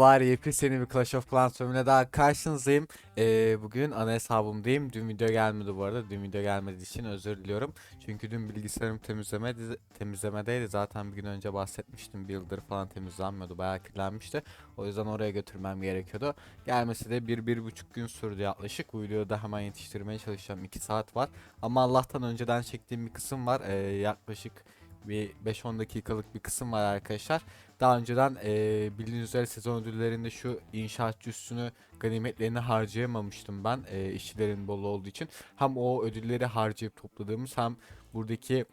Var yepyeni bir Clash of Clans bölümüne daha karşınızdayım. Ee, bugün ana hesabımdayım. Dün video gelmedi bu arada. Dün video gelmediği için özür diliyorum. Çünkü dün bilgisayarım temizlemedi, temizlemedeydi. Zaten bir gün önce bahsetmiştim. Bir yıldır falan temizlenmiyordu. Bayağı kirlenmişti. O yüzden oraya götürmem gerekiyordu. Gelmesi de bir, bir buçuk gün sürdü yaklaşık. Bu videoyu da hemen yetiştirmeye çalışacağım. 2 saat var. Ama Allah'tan önceden çektiğim bir kısım var. Ee, yaklaşık bir 5-10 dakikalık bir kısım var arkadaşlar. Daha önceden eee bildiğiniz üzere sezon ödüllerinde şu inşaatçı üstünü ganimetlerini harcayamamıştım ben eee, işçilerin bol olduğu için. Hem o ödülleri harcayıp topladığımız hem buradaki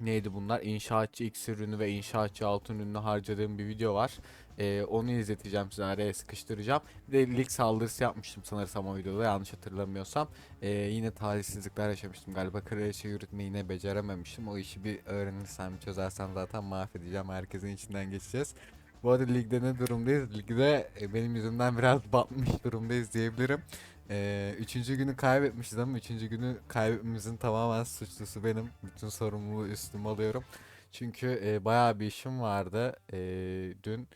neydi bunlar inşaatçı iksir ürünü ve inşaatçı altın ürünü harcadığım bir video var. Eee, onu izleteceğim size araya sıkıştıracağım. Bir de lig saldırısı yapmıştım sanırsam o videoda yanlış hatırlamıyorsam. Eee, yine talihsizlikler yaşamıştım galiba kraliçe yürütmeyi yine becerememiştim. O işi bir öğrenirsem çözersem zaten mahvedeceğim herkesin içinden geçeceğiz. Bu arada ligde ne durumdayız? Ligde e, benim yüzümden biraz batmış durumdayız diyebilirim. Ee, üçüncü günü kaybetmişiz ama üçüncü günü kaybetmemizin tamamen suçlusu benim. Bütün sorumluluğu üstüme alıyorum. Çünkü e, bayağı bir işim vardı. E, dün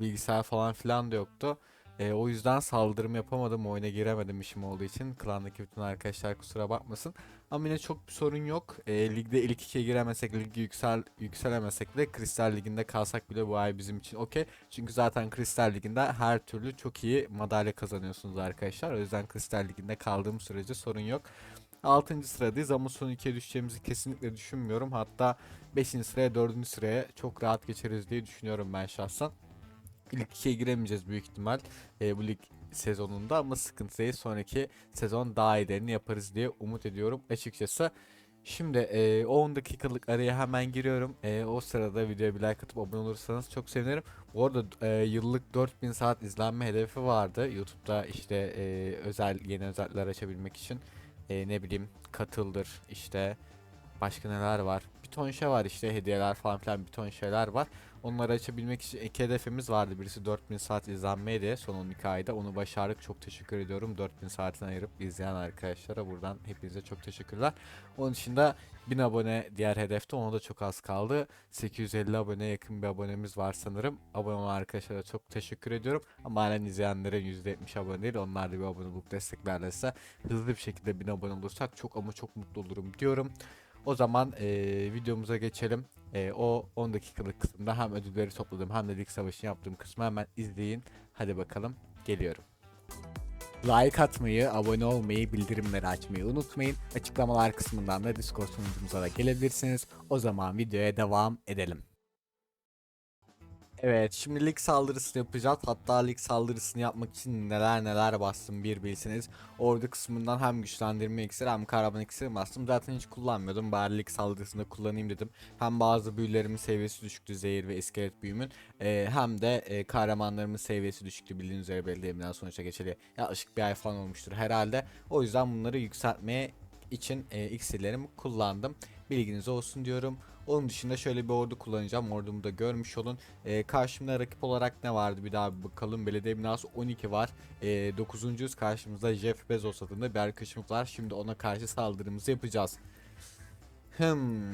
bilgisayar falan filan da yoktu. E, o yüzden saldırım yapamadım. Oyuna giremedim işim olduğu için. Klandaki bütün arkadaşlar kusura bakmasın. Ama yine çok bir sorun yok. E, ligde ilk ikiye giremesek, ligi yüksel yükselemesek de Kristal Ligi'nde kalsak bile bu ay bizim için okey. Çünkü zaten Kristal Ligi'nde her türlü çok iyi madalya kazanıyorsunuz arkadaşlar. O yüzden Kristal Ligi'nde kaldığım sürece sorun yok. 6. sıradayız ama son ikiye düşeceğimizi kesinlikle düşünmüyorum. Hatta 5. sıraya 4. sıraya çok rahat geçeriz diye düşünüyorum ben şahsen. İlk ikiye giremeyeceğiz büyük ihtimal e, bu lig sezonunda ama sıkıntı değil. Sonraki sezon daha iyilerini yaparız diye umut ediyorum açıkçası. Şimdi e, 10 dakikalık araya hemen giriyorum. E, o sırada videoya bir like atıp abone olursanız çok sevinirim. Bu arada e, yıllık 4000 saat izlenme hedefi vardı. YouTube'da işte e, özel yeni özellikler açabilmek için e, ne bileyim katıldır işte başka neler var. Bir ton şey var işte hediyeler falan filan bir ton şeyler var. Onları açabilmek için iki hedefimiz vardı. Birisi 4000 saat izlenmeydi son 12 ayda. Onu başardık. Çok teşekkür ediyorum. 4000 saatini ayırıp izleyen arkadaşlara buradan hepinize çok teşekkürler. Onun dışında 1000 abone diğer hedefte. Ona da çok az kaldı. 850 abone yakın bir abonemiz var sanırım. Abone olan arkadaşlara çok teşekkür ediyorum. Ama halen izleyenlere %70 abone değil. Onlar da bir abone bulup desteklerlerse hızlı bir şekilde 1000 abone olursak çok ama çok mutlu olurum diyorum. O zaman eee, videomuza geçelim. Eee, o 10 dakikalık kısımda hem ödülleri topladım hem de lig savaşını yaptığım kısmı hemen izleyin. Hadi bakalım geliyorum. Like atmayı, abone olmayı, bildirimleri açmayı unutmayın. Açıklamalar kısmından da Discord sunucumuza da gelebilirsiniz. O zaman videoya devam edelim. Evet şimdi lig saldırısını yapacağız. Hatta lig saldırısını yapmak için neler neler bastım bir bilseniz. Ordu kısmından hem güçlendirme iksiri hem kahraman iksiri bastım. Zaten hiç kullanmıyordum. Bari lig saldırısında kullanayım dedim. Hem bazı büyülerimin seviyesi düşüktü. Zehir ve iskelet büyümün. Ee, hem de e, kahramanlarımın seviyesi düşüktü. Bildiğiniz üzere belediyemden sonuçta geçeli yaklaşık bir ay falan olmuştur herhalde. O yüzden bunları yükseltmeye için e, iksirlerimi kullandım. Bilginiz olsun diyorum. Onun dışında şöyle bir ordu kullanacağım. Ordumu da görmüş olun. Ee, karşımda rakip olarak ne vardı bir daha bir bakalım. Belediye binası 12 var. Ee, 9. karşımızda Jeff Bezos adında bir arkadaşımız var. Şimdi ona karşı saldırımızı yapacağız. Hmm.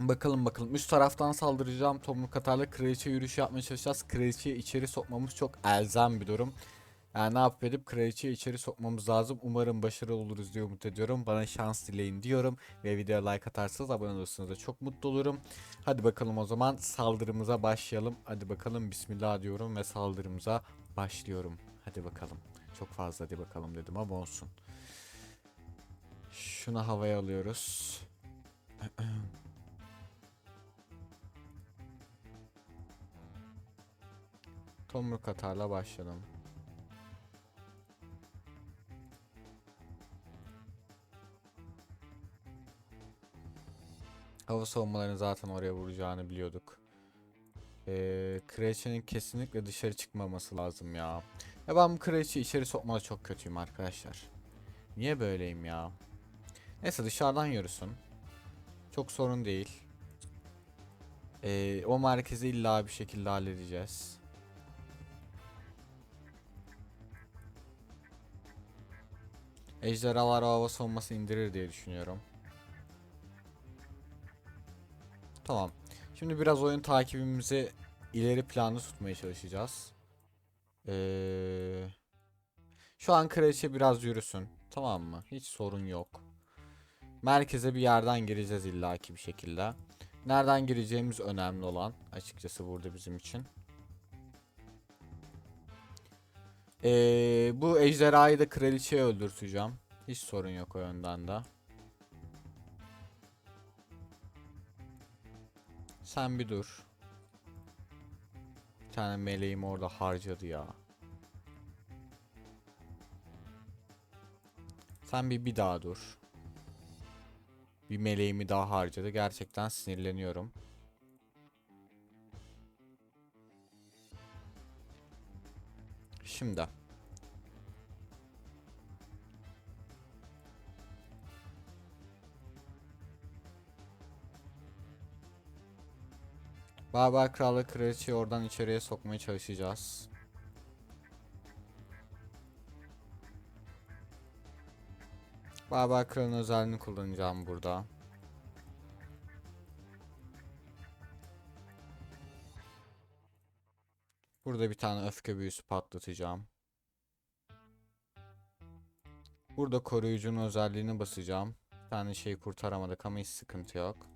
Bakalım bakalım. Üst taraftan saldıracağım. Tomruk atarla kraliçe yürüyüşü yapmaya çalışacağız. Kraliçeyi içeri sokmamız çok elzem bir durum. Yani ne yapıp edip kraliçeyi içeri sokmamız lazım. Umarım başarılı oluruz diye umut ediyorum. Bana şans dileyin diyorum. Ve videoya like atarsanız abone olursanız da çok mutlu olurum. Hadi bakalım o zaman saldırımıza başlayalım. Hadi bakalım bismillah diyorum ve saldırımıza başlıyorum. Hadi bakalım. Çok fazla hadi bakalım dedim ama olsun. Şunu havaya alıyoruz. Tomruk atarla başlayalım. Hava savunmalarını zaten oraya vuracağını biliyorduk. Ee, Kraliçenin kesinlikle dışarı çıkmaması lazım ya. Ya ben bu kraliçeyi içeri sokmada çok kötüyüm arkadaşlar. Niye böyleyim ya? Neyse dışarıdan yürüsün. Çok sorun değil. Ee, o merkezi illa bir şekilde halledeceğiz. Ejderhalar hava savunması indirir diye düşünüyorum. Tamam. Şimdi biraz oyun takibimizi ileri planda tutmaya çalışacağız. Ee, şu an kraliçe biraz yürüsün. Tamam mı? Hiç sorun yok. Merkeze bir yerden gireceğiz illaki bir şekilde. Nereden gireceğimiz önemli olan açıkçası burada bizim için. Ee, bu ejderhayı da kraliçeye öldürteceğim. Hiç sorun yok o yönden de. Sen bir dur. Bir tane meleğim orada harcadı ya. Sen bir bir daha dur. Bir meleğimi daha harcadı. Gerçekten sinirleniyorum. Şimdi. Barbar Kral'la Kraliçeyi oradan içeriye sokmaya çalışacağız. Barbar Kral'ın özelliğini kullanacağım burada. Burada bir tane öfke büyüsü patlatacağım. Burada koruyucunun özelliğini basacağım. Bir tane şeyi kurtaramadık ama hiç sıkıntı yok.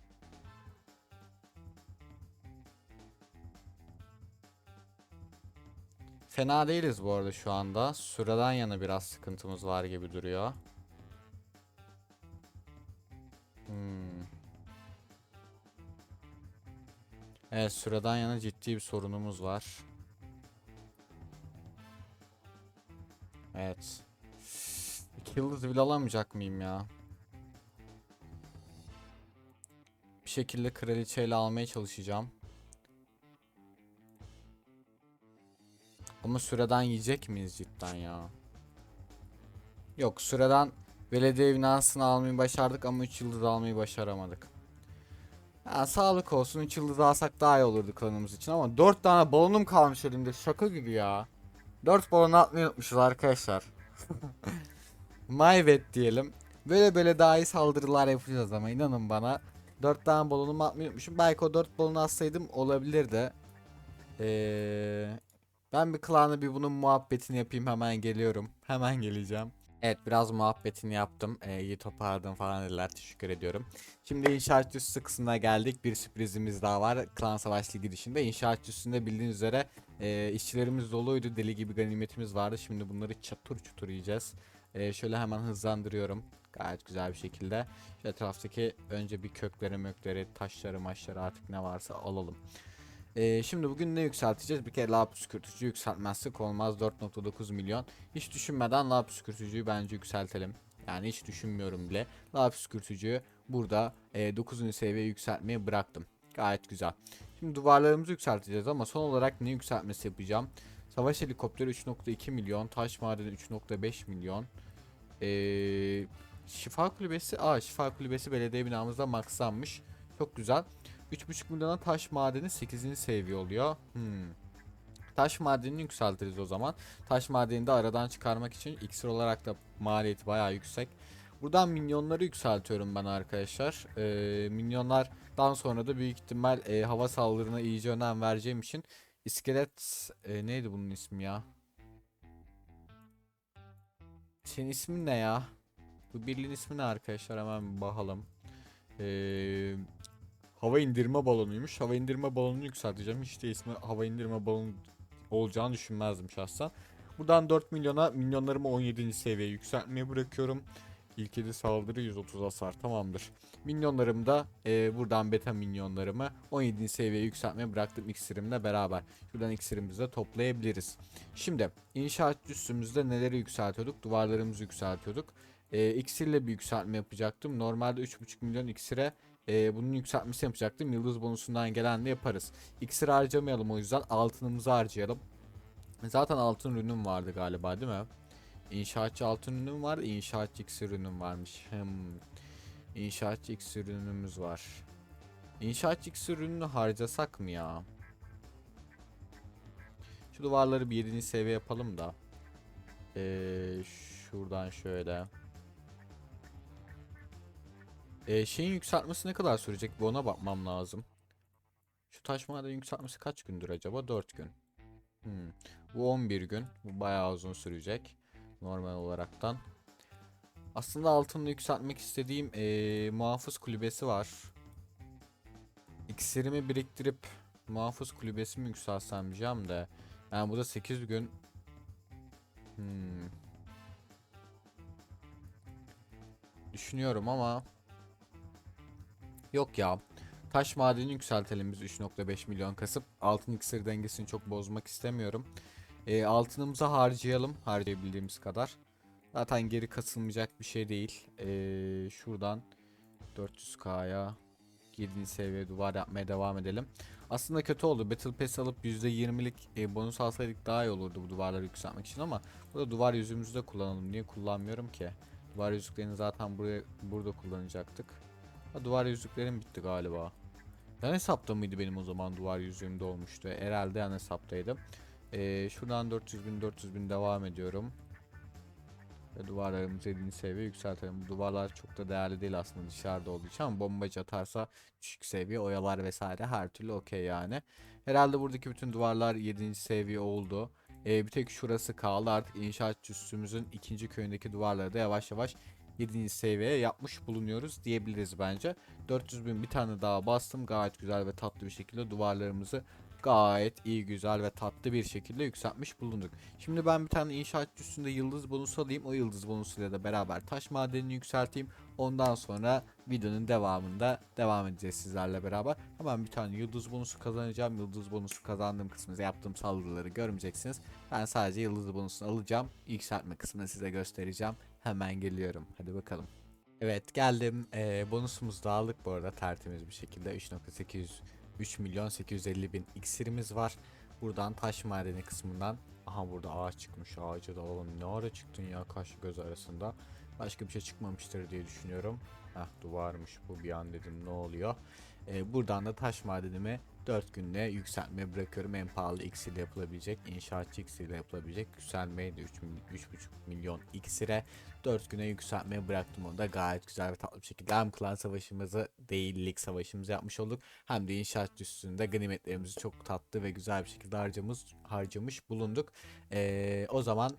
Fena değiliz bu arada şu anda. Süreden yana biraz sıkıntımız var gibi duruyor. Hmm. Evet süreden yana ciddi bir sorunumuz var. Evet. İki yıldız bile alamayacak mıyım ya? Bir şekilde kraliçeyle almaya çalışacağım. Ama süreden yiyecek miyiz cidden ya? Yok süreden belediye binasını almayı başardık ama 3 yıldız almayı başaramadık. Ya sağlık olsun 3 yıldız alsak daha iyi olurdu klanımız için ama 4 tane balonum kalmış elimde şaka gibi ya. 4 balon atmayı unutmuşuz arkadaşlar. Mayvet diyelim. Böyle böyle daha iyi saldırılar yapacağız ama inanın bana. 4 tane balonumu atmayı unutmuşum. Belki o 4 balonu atsaydım olabilirdi. Eee ben bir klana bir bunun muhabbetini yapayım hemen geliyorum. Hemen geleceğim. Evet biraz muhabbetini yaptım. Ee, iyi toparladın falan dediler. Teşekkür ediyorum. Şimdi inşaat üssü kısmına geldik. Bir sürprizimiz daha var. Klan Savaş Ligi dışında. İnşaat üstünde bildiğiniz üzere e, işçilerimiz doluydu. Deli gibi ganimetimiz vardı. Şimdi bunları çatır çutur yiyeceğiz. Ee, şöyle hemen hızlandırıyorum. Gayet güzel bir şekilde. Şu etraftaki önce bir kökleri mökleri, taşları maçları artık ne varsa alalım. Ee, şimdi bugün ne yükselteceğiz? Bir kere lağ püskürtücü yükseltmezsek olmaz 4.9 milyon. Hiç düşünmeden lağ püskürtücüyü bence yükseltelim. Yani hiç düşünmüyorum bile. Lağ püskürtücüyü burada e, 9. seviye yükseltmeyi bıraktım. Gayet güzel. Şimdi duvarlarımızı yükselteceğiz ama son olarak ne yükseltmesi yapacağım? Savaş helikopteri 3.2 milyon, taş madeni 3.5 milyon. Ee, şifa kulübesi, aa şifa kulübesi belediye binamızda maxlanmış. Çok güzel. 3.5 milyona taş madeni 8. seviye oluyor. Hmm. Taş madenini yükseltiriz o zaman. Taş madenini de aradan çıkarmak için iksir olarak da maliyeti bayağı yüksek. Buradan minyonları yükseltiyorum ben arkadaşlar. Ee, minyonlardan sonra da büyük ihtimal e, hava saldırına iyice önem vereceğim için iskelet e, neydi bunun ismi ya? Senin ismin ne ya? Bu birliğin ismi ne arkadaşlar hemen bakalım. Eee hava indirme balonuymuş. Hava indirme balonunu yükselteceğim. Hiç de ismi hava indirme balonu olacağını düşünmezdim şahsen. Buradan 4 milyona milyonlarımı 17. seviyeye yükseltmeye bırakıyorum. İlk 7 saldırı 130 hasar tamamdır. Minyonlarım da e, buradan beta minyonlarımı 17. seviyeye yükseltmeye bıraktım iksirimle beraber. Şuradan iksirimizi de toplayabiliriz. Şimdi inşaat üstümüzde neleri yükseltiyorduk? Duvarlarımızı yükseltiyorduk. E, iksirle bir yükseltme yapacaktım. Normalde 3.5 milyon iksire e, bunun yükseltmesi yapacaktım. Yıldız bonusundan gelen yaparız. İksir harcamayalım o yüzden altınımızı harcayalım. Zaten altın ürünüm vardı galiba değil mi? İnşaatçı altın ürünüm vardı. İnşaatçı iksir ürünüm varmış. Hmm. İnşaatçı iksir ürünümüz var. İnşaatçı iksir ürününü harcasak mı ya? Şu duvarları bir 7. seviye yapalım da. Ee, şuradan şöyle. Ee, şeyin yükseltmesi ne kadar sürecek? Bir ona bakmam lazım. Şu taş maden yükseltmesi kaç gündür acaba? 4 gün. Hmm. Bu 11 gün. Bu bayağı uzun sürecek. Normal olaraktan. Aslında altını yükseltmek istediğim eee muhafız kulübesi var. İksirimi biriktirip muhafız kulübesi mi yükseltsem diyeceğim de. Yani bu da 8 gün. Hmm. Düşünüyorum ama yok ya. Taş madeni yükseltelim biz 3.5 milyon kasıp altın iksir dengesini çok bozmak istemiyorum. E, altınımızı harcayalım harcayabildiğimiz kadar. Zaten geri kasılmayacak bir şey değil. E, şuradan 400k'ya 7. seviye duvar yapmaya devam edelim. Aslında kötü oldu. Battle Pass alıp %20'lik e, bonus alsaydık daha iyi olurdu bu duvarları yükseltmek için ama burada duvar yüzümüzü de kullanalım. Niye kullanmıyorum ki? Duvar yüzüklerini zaten buraya burada kullanacaktık. Ha, duvar yüzüklerim bitti galiba. Yan hesapta mıydı benim o zaman duvar yüzüğümde olmuştu. Herhalde yan hesaptaydı. Ee, şuradan 400 bin 400 bin devam ediyorum. Ve duvarlarımızı 7. seviye yükseltelim. Bu duvarlar çok da değerli değil aslında dışarıda olduğu için ama bombacı atarsa düşük seviye oyalar vesaire her türlü okey yani. Herhalde buradaki bütün duvarlar 7. seviye oldu. Ee, bir tek şurası kaldı artık inşaat üstümüzün ikinci köyündeki duvarları da yavaş yavaş 7. seviyeye yapmış bulunuyoruz diyebiliriz bence. 400 bin bir tane daha bastım gayet güzel ve tatlı bir şekilde duvarlarımızı gayet iyi güzel ve tatlı bir şekilde yükseltmiş bulunduk. Şimdi ben bir tane inşaat üstünde yıldız bonusu alayım. O yıldız bonusuyla da beraber taş madenini yükselteyim. Ondan sonra videonun devamında devam edeceğiz sizlerle beraber. Hemen bir tane yıldız bonusu kazanacağım. Yıldız bonusu kazandığım kısmında yaptığım saldırıları görmeyeceksiniz. Ben sadece yıldız bonusunu alacağım. Yükseltme kısmını size göstereceğim. Hemen geliyorum. Hadi bakalım. Evet geldim. Ee, bonusumuzu da aldık bu arada tertemiz bir şekilde. 3.800 3 milyon 850 bin iksirimiz var. Buradan taş madeni kısmından aha burada ağaç çıkmış ağacı da alalım. Ne ara çıktın ya kaş göz arasında. Başka bir şey çıkmamıştır diye düşünüyorum. Heh duvarmış bu bir an dedim ne oluyor. Ee, buradan da taş madenimi 4 günde yükseltmeye bırakıyorum. En pahalı iksirle yapılabilecek, inşaatçı iksirle yapılabilecek yükselmeyi de 3 3,5 milyon iksire 4 güne yükseltmeye bıraktım onu da gayet güzel ve tatlı bir şekilde hem klan savaşımızı değil lig savaşımızı yapmış olduk hem de inşaat üstünde ganimetlerimizi çok tatlı ve güzel bir şekilde harcamış, harcamış bulunduk. Ee, o zaman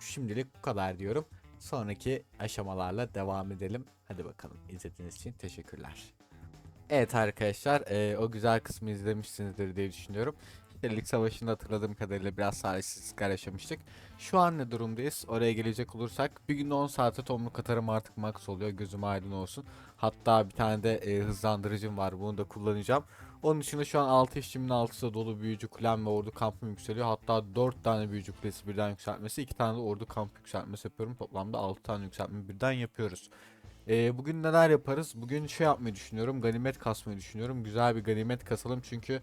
şimdilik bu kadar diyorum. Sonraki aşamalarla devam edelim. Hadi bakalım izlediğiniz için teşekkürler. Evet arkadaşlar e, o güzel kısmı izlemişsinizdir diye düşünüyorum. Lig savaşında hatırladığım kadarıyla biraz talihsizlikler yaşamıştık. Şu an ne durumdayız? Oraya gelecek olursak bir günde 10 saate tomruk atarım artık max oluyor. Gözüm aydın olsun. Hatta bir tane de e, hızlandırıcım var. Bunu da kullanacağım. Onun dışında şu an 6 işçimin 6'sı da dolu büyücü kulem ve ordu kampım yükseliyor. Hatta 4 tane büyücü kulesi birden yükseltmesi, 2 tane de ordu kamp yükseltmesi yapıyorum. Toplamda 6 tane yükseltme birden yapıyoruz. Ee, bugün neler yaparız? Bugün şey yapmayı düşünüyorum. Ganimet kasmayı düşünüyorum. Güzel bir ganimet kasalım çünkü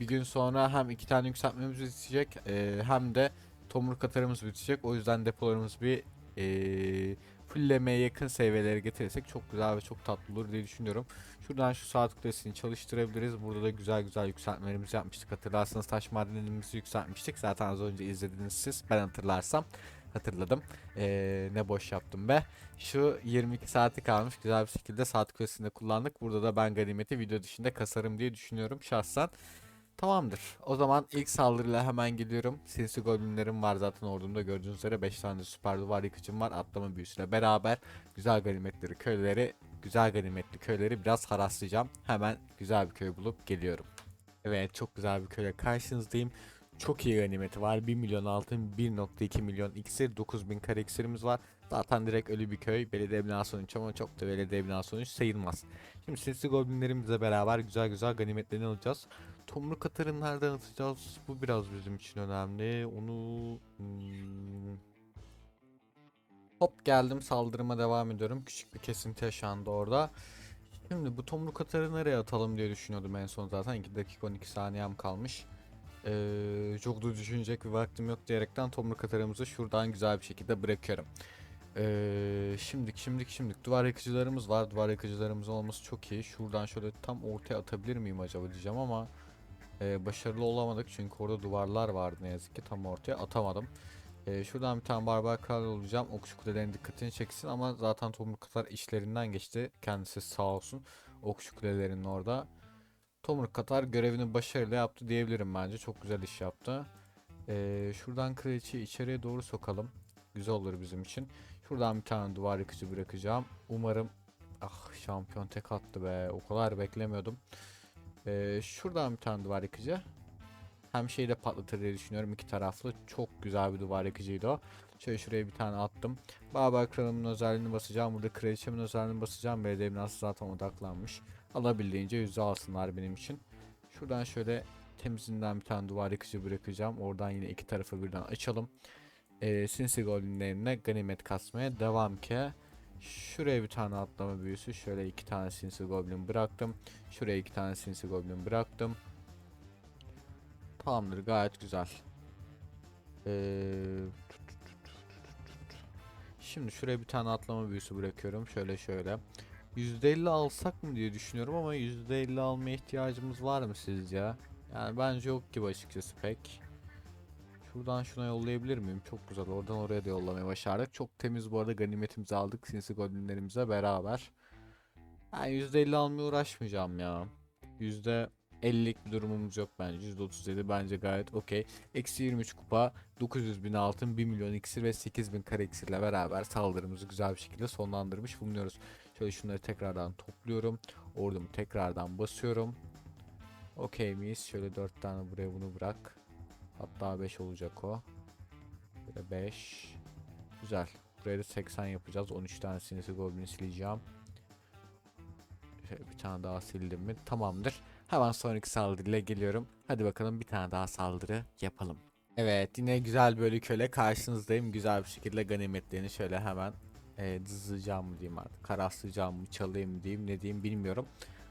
bir gün sonra hem iki tane yükseltmemiz bitecek e, hem de tomruk atarımız bitecek. O yüzden depolarımız bir e, fulllemeye yakın seviyelere getirirsek çok güzel ve çok tatlı olur diye düşünüyorum. Şuradan şu saat kulesini çalıştırabiliriz. Burada da güzel güzel yükseltmelerimizi yapmıştık. Hatırlarsanız taş madenimizi yükseltmiştik. Zaten az önce izlediniz siz. Ben hatırlarsam hatırladım. Ee, ne boş yaptım be. Şu 22 saati kalmış. Güzel bir şekilde saat kulesinde kullandık. Burada da ben ganimeti video dışında kasarım diye düşünüyorum şahsen. Tamamdır. O zaman ilk saldırıyla hemen gidiyorum. Sinsi goblinlerim var zaten ordumda gördüğünüz üzere 5 tane süper duvar yıkıcım var. Atlama büyüsüyle beraber güzel ganimetleri köyleri, güzel ganimetli köyleri biraz haraslayacağım. Hemen güzel bir köy bulup geliyorum. Evet çok güzel bir köyle karşınızdayım. Çok iyi ganimeti var. 1 milyon altın, 1.2 milyon iksir, 9000 kare iksirimiz var. Zaten direkt ölü bir köy. Belediye binası 13 ama çok da belediye binası 13 sayılmaz. Şimdi sesli goblinlerimizle beraber güzel güzel ganimetlerini alacağız. Tomruk atarını nereden atacağız? Bu biraz bizim için önemli. Onu... Hmm, Hop geldim saldırıma devam ediyorum. Küçük bir kesinti yaşandı orada. Şimdi bu tomruk atarı nereye atalım diye düşünüyordum en son zaten. 2 dakika 12 saniyem kalmış. Ee, çok da düşünecek bir vaktim yok diyerekten tomruk atarımızı şuradan güzel bir şekilde bırakıyorum. Ee, şimdik şimdik şimdik duvar yakıcılarımız var. Duvar yakıcılarımız olması çok iyi. Şuradan şöyle tam ortaya atabilir miyim acaba diyeceğim ama e, başarılı olamadık çünkü orada duvarlar vardı ne yazık ki tam ortaya atamadım. E, şuradan bir tane barbar kral olacağım. Okçu kulelerin dikkatini çeksin ama zaten tomruk atar işlerinden geçti. Kendisi sağ olsun. Okçu kulelerinin orada. Tomruk Katar görevini başarıyla yaptı diyebilirim bence. Çok güzel iş yaptı. Ee, şuradan kraliçeyi içeriye doğru sokalım. Güzel olur bizim için. Şuradan bir tane duvar yıkıcı bırakacağım. Umarım ah şampiyon tek attı be. O kadar beklemiyordum. Ee, şuradan bir tane duvar yıkıcı. Hem şeyi de patlatır diye düşünüyorum iki taraflı. Çok güzel bir duvar yıkıcıydı o. Şöyle şuraya bir tane attım. Barbar kralımın özelliğini basacağım. Burada kraliçemin özelliğini basacağım. Belediye binası zaten odaklanmış. Alabildiğince yüzde alsınlar benim için. Şuradan şöyle temizinden bir tane duvar yıkıcı bırakacağım. Oradan yine iki tarafı birden açalım. Ee, Sinsi Golem'lerine ganimet kasmaya devam ki. Şuraya bir tane atlama büyüsü. Şöyle iki tane Sinsi Goblin bıraktım. Şuraya iki tane Sinsi Goblin bıraktım. Tamamdır gayet güzel. Ee, Şimdi şuraya bir tane atlama büyüsü bırakıyorum. Şöyle şöyle. %50 alsak mı diye düşünüyorum ama %50 almaya ihtiyacımız var mı sizce? Yani bence yok gibi açıkçası pek. Şuradan şuna yollayabilir miyim? Çok güzel. Oradan oraya da yollamayı başardık. Çok temiz bu arada ganimetimizi aldık sinsi goblinlerimize beraber. Ben %50 almaya uğraşmayacağım ya. %50'lik bir durumumuz yok bence. %37 bence gayet okey. Eksi 23 kupa, 900 bin altın, 1 milyon iksir ve 8 bin kare iksirle beraber saldırımızı güzel bir şekilde sonlandırmış bulunuyoruz. Şöyle şunları tekrardan topluyorum. Ordumu tekrardan basıyorum. Okey miyiz? Şöyle 4 tane buraya bunu bırak. Hatta 5 olacak o. Böyle 5. Güzel. Buraya da 80 yapacağız. 13 tane sinisi goblin sileceğim. Şöyle bir tane daha sildim mi? Tamamdır. Hemen sonraki saldırıyla geliyorum. Hadi bakalım bir tane daha saldırı yapalım. Evet yine güzel böyle köle karşınızdayım. Güzel bir şekilde ganimetlerini şöyle hemen e, dızlayacağım mı diyeyim artık. Karaslayacağım mı çalayım diyeyim ne diyeyim bilmiyorum.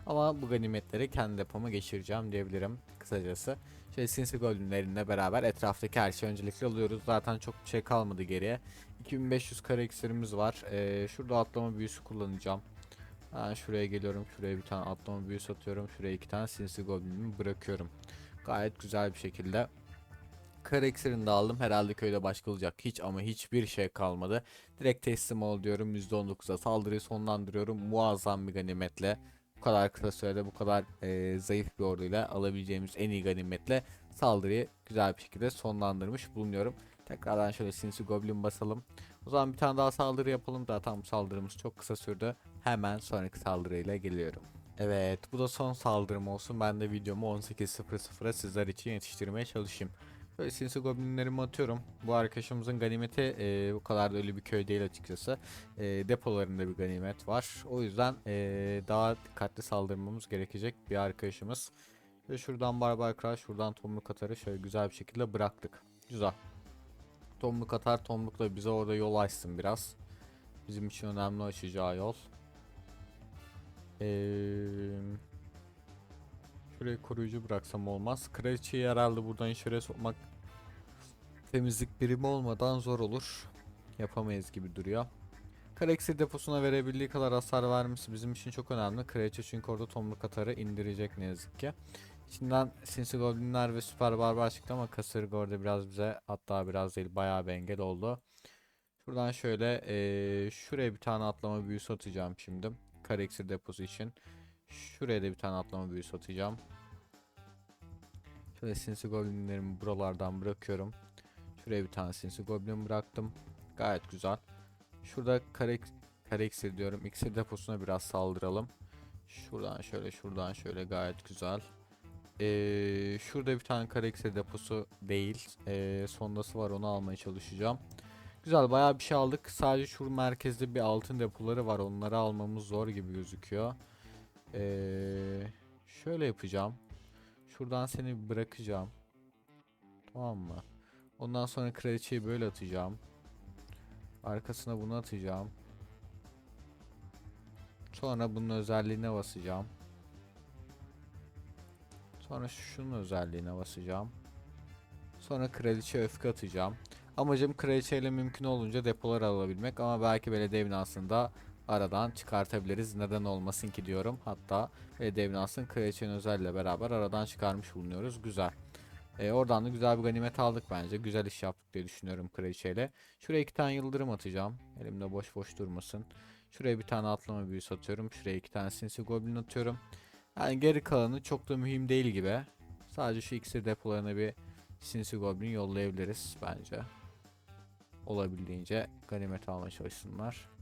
Ama bu ganimetleri kendi depoma geçireceğim diyebilirim kısacası. Şöyle sinsi golünlerinle beraber etraftaki her şeyi öncelikle alıyoruz. Zaten çok bir şey kalmadı geriye. 2500 kare iksirimiz var. Ee, şurada atlama büyüsü kullanacağım. Ha, şuraya geliyorum. Şuraya bir tane atlama büyüsü atıyorum. Şuraya iki tane sinsi goblinimi bırakıyorum. Gayet güzel bir şekilde. Kare iksirini de aldım. Herhalde köyde başka olacak. Hiç ama hiçbir şey kalmadı. Direkt teslim ol diyorum. %19'a saldırıyı sonlandırıyorum. Muazzam bir ganimetle bu kadar kısa sürede bu kadar e, zayıf bir orduyla alabileceğimiz en iyi ganimetle saldırıyı güzel bir şekilde sonlandırmış bulunuyorum. Tekrardan şöyle sinsi goblin basalım. O zaman bir tane daha saldırı yapalım. Zaten bu saldırımız çok kısa sürdü. Hemen sonraki saldırıyla geliyorum. Evet bu da son saldırım olsun. Ben de videomu 18.00'a sizler için yetiştirmeye çalışayım. Böyle sinsi goblinlerimi atıyorum. Bu arkadaşımızın ganimeti e, bu kadar da öyle bir köy değil açıkçası. E, depolarında bir ganimet var. O yüzden e, daha dikkatli saldırmamız gerekecek bir arkadaşımız. Ve şuradan Barbar Kral, şuradan Tomruk Katar'ı şöyle güzel bir şekilde bıraktık. Güzel. Tomruk Katar, Tomruk'la bize orada yol açsın biraz. Bizim için önemli açacağı yol. Eee... Şuraya koruyucu bıraksam olmaz. Kraliçeyi herhalde buradan içeri sokmak temizlik birimi olmadan zor olur. Yapamayız gibi duruyor. Kareksir deposuna verebildiği kadar hasar vermesi bizim için çok önemli. Kraliçe çünkü orada tomruk atarı indirecek ne yazık ki. İçinden sinsi goblinler ve süper barbar çıktı ama kasırga orada biraz bize hatta biraz değil bayağı bir engel oldu. Şuradan şöyle eee, şuraya bir tane atlama büyüsü atacağım şimdi. Kareksir deposu için. Şuraya da bir tane atlama büyüsü atacağım. Şöyle sinsi goblinlerimi buralardan bırakıyorum. Şuraya bir tane sinsi goblin bıraktım. Gayet güzel. Şurada kare, kare iksir diyorum. İksir deposuna biraz saldıralım. Şuradan şöyle şuradan şöyle gayet güzel. Ee, şurada bir tane kare iksir deposu değil. Ee, sondası var onu almaya çalışacağım. Güzel bayağı bir şey aldık. Sadece şu merkezde bir altın depoları var. Onları almamız zor gibi gözüküyor. Ee, şöyle yapacağım. Şuradan seni bırakacağım. Tamam mı? Ondan sonra kraliçeyi böyle atacağım. Arkasına bunu atacağım. Sonra bunun özelliğine basacağım. Sonra şunun özelliğine basacağım. Sonra kraliçe öfke atacağım. Amacım kraliçeyle mümkün olunca depolar alabilmek ama belki belediye binasında aradan çıkartabiliriz. Neden olmasın ki diyorum. Hatta belediye binasının kraliçenin özelliğiyle beraber aradan çıkarmış bulunuyoruz. Güzel. E, oradan da güzel bir ganimet aldık bence. Güzel iş yaptık diye düşünüyorum kraliçeyle. Şuraya iki tane yıldırım atacağım. Elimde boş boş durmasın. Şuraya bir tane atlama büyüsü atıyorum. Şuraya iki tane sinsi goblin atıyorum. Yani geri kalanı çok da mühim değil gibi. Sadece şu iksir depolarına bir sinsi goblin yollayabiliriz bence. Olabildiğince ganimet almaya çalışsınlar.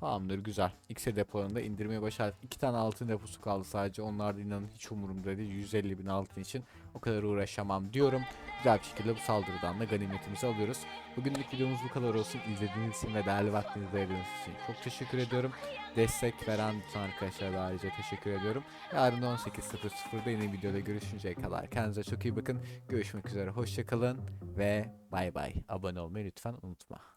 Tamamdır güzel. İksir depolarında indirmeye başardık. İki tane altın deposu kaldı sadece. Onlar da inanın hiç umurumda değil. 150 bin altın için o kadar uğraşamam diyorum. Güzel bir şekilde bu saldırıdan da ganimetimizi alıyoruz. Bugünlük videomuz bu kadar olsun. İzlediğiniz için ve değerli vaktinizi ayırdığınız için çok teşekkür ediyorum. Destek veren bütün arkadaşlara da ayrıca teşekkür ediyorum. Yarın 18.00'da yeni videoda görüşünceye kadar kendinize çok iyi bakın. Görüşmek üzere. Hoşçakalın ve bay bay. Abone olmayı lütfen unutma.